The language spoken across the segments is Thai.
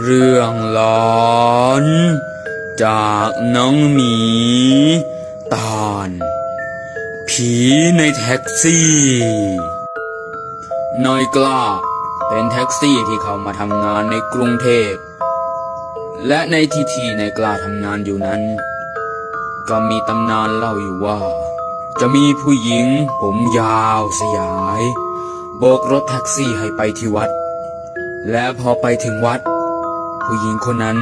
เรื่องหลอน จากน้องหมี ตอน ผีในแท็กซี่นายกล้า เป็นแท็กซี่ที่เขามาทำงานในกรุงเทพ และในที่ที่นายกล้าทำงานอยู่นั้น ก็มีตำนานเล่าอยู่ว่า จะมีผู้หญิงผมยาวสยาย โบกรถแท็กซี่ให้ไปที่วัด และพอไปถึงวัด ผู้หญิงคนนั้น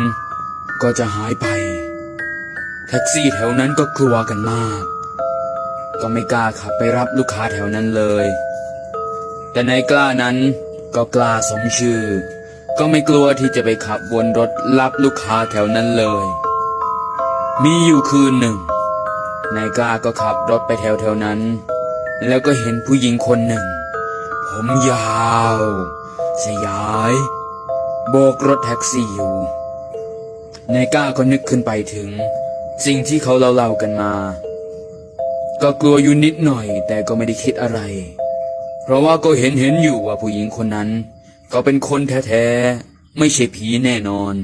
ก็จะหายไป แท็กซี่แถวนั้นก็กลัวกันมาก ก็ไม่กล้าขับไปรับลูกค้าแถวนั้นเลย แต่นายกล้านั้นก็กล้าสมชื่อ ก็ไม่กลัวที่จะไปขับวนรถรับลูกค้าแถวนั้นเลย มีอยู่คืนหนึ่งนายกล้าก็ขับรถไปแถวแถวนั้น แล้วก็เห็นผู้หญิงคนหนึ่ง ผมยาว สยาย โบกรถแท็กซี่อยู่นายก้าก็นึกขึ้นไปถึง สิ่งที่เขาเล่าๆกันมา ก็กลัวอยู่นิดหน่อย แต่ก็ไม่ได้คิดอะไร เพราะว่าก็เห็นเห็นอยู่ว่าผู้หญิงคนนั้น ก็เป็นคนแท้ๆ ไม่ใช่ผีแน่นอน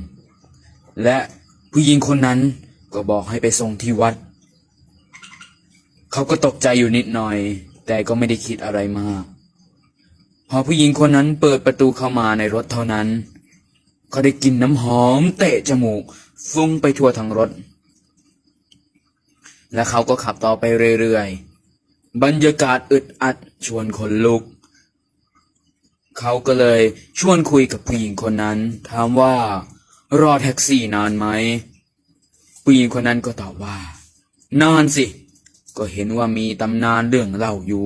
และผู้หญิงคนนั้นก็บอกให้ไปส่งที่วัด เขาก็ตกใจอยู่นิดหน่อย แต่ก็ไม่ได้คิดอะไรมาก พอผู้หญิงคนนั้นเปิดประตูเข้ามาในรถเท่านั้น ก็ได้กลินน้ำหอมเตะจมูก ฟุ้งไปทั่วทั้งรถ และเขาก็ขับต่อไปเรื่อยๆ บรรยากาศอึดอัดชวนขนลุก เขาก็เลยชวนคุยกับผู้หญิงคนนั้น ถามว่ารอแท็กซี่นานไหมผู้หญิงคนนั้นก็ตอบว่า นานสิ ก็เห็นว่ามีตำนานเรื่องเล่าอยู่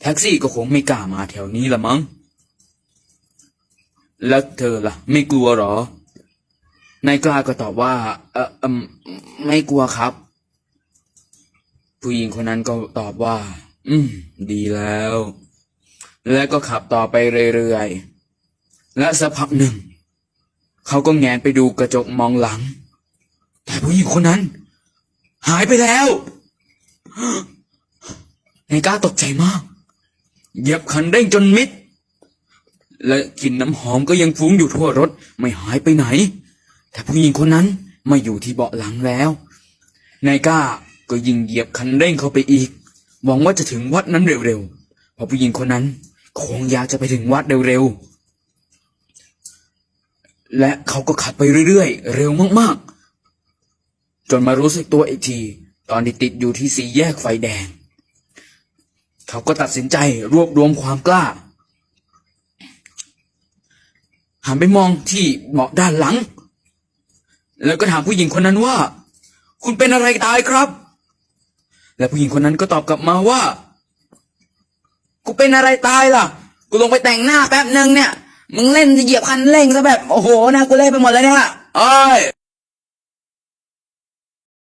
แท็กซี่ก็คงไม่กล้ามาแถวนี้ละมั้ง แล้วเธอล่ะ ไม่กลัวหรอ นายกล้าก็ตอบว่า เออเอมไม่กลัวครับ ผู้หญิงคนนั้นก็ตอบว่า อืม ดีแล้ว แล้วก็ขับต่อไปเรื่อยๆ และสักพักหนึ่ง เขาก็แงนไปดูกระจกมองหลัง แต่ผู้หญิงคนนั้น หายไปแล้วนายกล้าตกใจมากเหยียบคันเร่งจนมิด และกลิ่นน้ำหอมก็ยังฟุ้งอยู่ทั่วรถไม่หายไปไหน แต่ผู้หญิงคนนั้นไม่อยู่ที่เบาะหลังแล้วนายก้าก็ยิ่งเหยียบคันเร่งเข้าไปอีก หวังว่าจะถึงวัดนั้นเร็วๆเพราะผู้หญิงคนนั้นคงอยากจะไปถึงวัดเร็วๆ และเขาก็ขับไปเรื่อยๆ เร็วมากๆ จนมารู้สึกตัวอีกที ตอนที่ติดอยู่ที่สี่แยกไฟแดง เขาก็ตัดสินใจรวบรวมความกล้า หันไปมองที่เบาะด้านหลัง แล้วก็ถามผู้หญิงคนนั้นว่า คุณเป็นอะไรตายครับ และผู้หญิงคนนั้นก็ตอบกลับมาว่า กูเป็นอะไรตายล่ะ กูลงไปแต่งหน้าแป๊บหนึ่งเนี่ย มึงเล่นเหยียบคันเร่งซะแบบ โอ้โหนะกูเล่นไปหมดแล้วเนี่ยโอ้ย